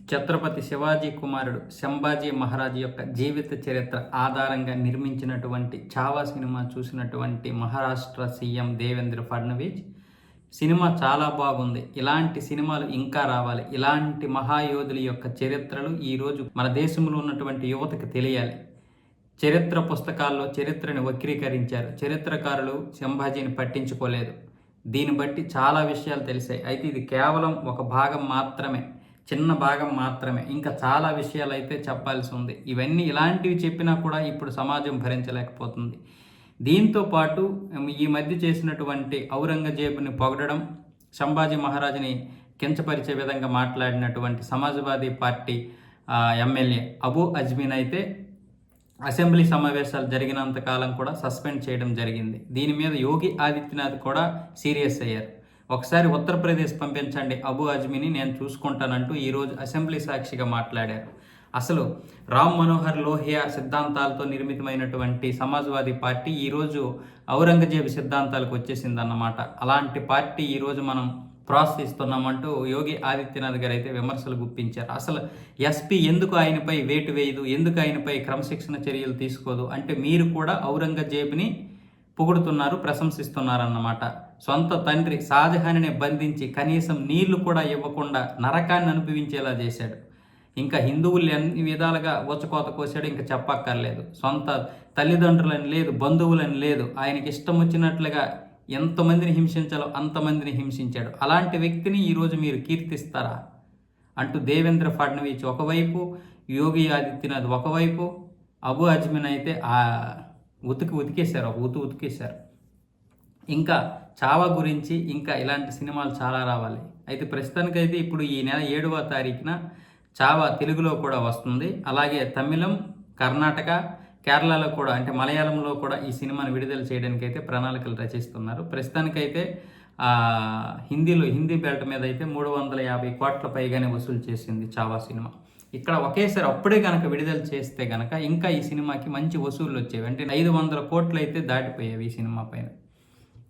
ఛత్రపతి శివాజీ కుమారుడు శంభాజీ మహారాజ్ యొక్క జీవిత చరిత్ర ఆధారంగా నిర్మించినటువంటి చావా సినిమా చూసినటువంటి మహారాష్ట్ర సీఎం దేవేంద్ర ఫడ్నవీస్. సినిమా చాలా బాగుంది. ఇలాంటి సినిమాలు ఇంకా రావాలి. ఇలాంటి మహాయోధుల యొక్క చరిత్రలు ఈరోజు మన దేశంలో ఉన్నటువంటి యువతకు తెలియాలి. చరిత్ర పుస్తకాల్లో చరిత్రని వక్రీకరించారు. చరిత్రకారులు సంభాజీని పట్టించుకోలేదు. దీన్ని బట్టి చాలా విషయాలు తెలిసాయి. అయితే ఇది కేవలం ఒక భాగం మాత్రమే. చిన్న భాగం మాత్రమే. ఇంకా చాలా విషయాలు అయితే చెప్పాల్సి ఉంది. ఇవన్నీ ఇలాంటివి చెప్పినా కూడా ఇప్పుడు సమాజం భరించలేకపోతుంది. దీంతో పాటు ఈ మధ్య చేసినటువంటి ఔరంగజేబుని పొగడడం సంభాజీ మహారాజుని కించపరిచే విధంగా మాట్లాడినటువంటి సమాజ్వాదీ పార్టీ ఎమ్మెల్యే అబూ అజ్మీన్ అయితే అసెంబ్లీ సమావేశాలు జరిగినంత కాలం కూడా సస్పెండ్ చేయడం జరిగింది. దీని మీద యోగి ఆదిత్యనాథ్ కూడా సీరియస్ అయ్యారు. ఒకసారి ఉత్తరప్రదేశ్ పంపించండి అబు అజ్మీని నేను చూసుకుంటానంటూ ఈరోజు అసెంబ్లీ సాక్షిగా మాట్లాడారు. అసలు రామ్ మనోహర్ లోహియా సిద్ధాంతాలతో నిర్మితమైనటువంటి సమాజ్వాదీ పార్టీ ఈరోజు ఔరంగజేబు సిద్ధాంతాలకు వచ్చేసిందన్నమాట. అలాంటి పార్టీ ఈరోజు మనం ప్రోత్సహిస్తున్నామంటూ యోగి ఆదిత్యనాథ్ గారు అయితే విమర్శలు గుప్పించారు. అసలు ఎస్పీ ఎందుకు ఆయనపై వేటు వేయదు? ఎందుకు ఆయనపై క్రమశిక్షణ చర్యలు తీసుకోదు? అంటే మీరు కూడా ఔరంగజేబుని పొగుడుతున్నారు ప్రశంసిస్తున్నారన్నమాట. సొంత తండ్రి షాజహాన్ని బంధించి కనీసం నీళ్ళు కూడా ఇవ్వకుండా నరకాన్ని అనుభవించేలా చేశాడు. ఇంకా హిందువులు ఎన్ని విధాలుగా ఊచకోత కోసాడు ఇంకా చెప్పక్కర్లేదు. సొంత తల్లిదండ్రులని లేదు బంధువులని లేదు. ఆయనకి ఇష్టం వచ్చినట్లుగా ఎంతమందిని హింసించాలో అంతమందిని హింసించాడు. అలాంటి వ్యక్తిని ఈరోజు మీరు కీర్తిస్తారా? అంటూ దేవేంద్ర ఫడ్నవీస్ ఒకవైపు యోగి ఆదిత్యనాథ్ ఒకవైపు అబు అజ్మిన్ అయితే ఆ ఉతికి ఉతికేశారు ఒక ఉతు ఉతికేశారు. ఇంకా చావా గురించి ఇంకా ఇలాంటి సినిమాలు చాలా రావాలి. అయితే ప్రస్తుతానికైతే ఇప్పుడు ఈ నెల ఏడవ తారీఖున చావా తెలుగులో కూడా వస్తుంది. అలాగే తమిళం కర్ణాటక కేరళలో కూడా అంటే మలయాళంలో కూడా ఈ సినిమాను విడుదల చేయడానికి అయితే ప్రణాళికలు రచిస్తున్నారు. ప్రస్తుతానికైతే హిందీలో హిందీ బెల్ట్ మీద అయితే మూడు వందల యాభై కోట్ల పైగానే వసూలు చేసింది చావా సినిమా. ఇక్కడ ఒకేసారి అప్పుడే కనుక విడుదల చేస్తే కనుక ఇంకా ఈ సినిమాకి మంచి వసూళ్ళు వచ్చేవి. అంటే ఐదు వందల కోట్లు అయితే దాటిపోయేవి ఈ సినిమా పైన.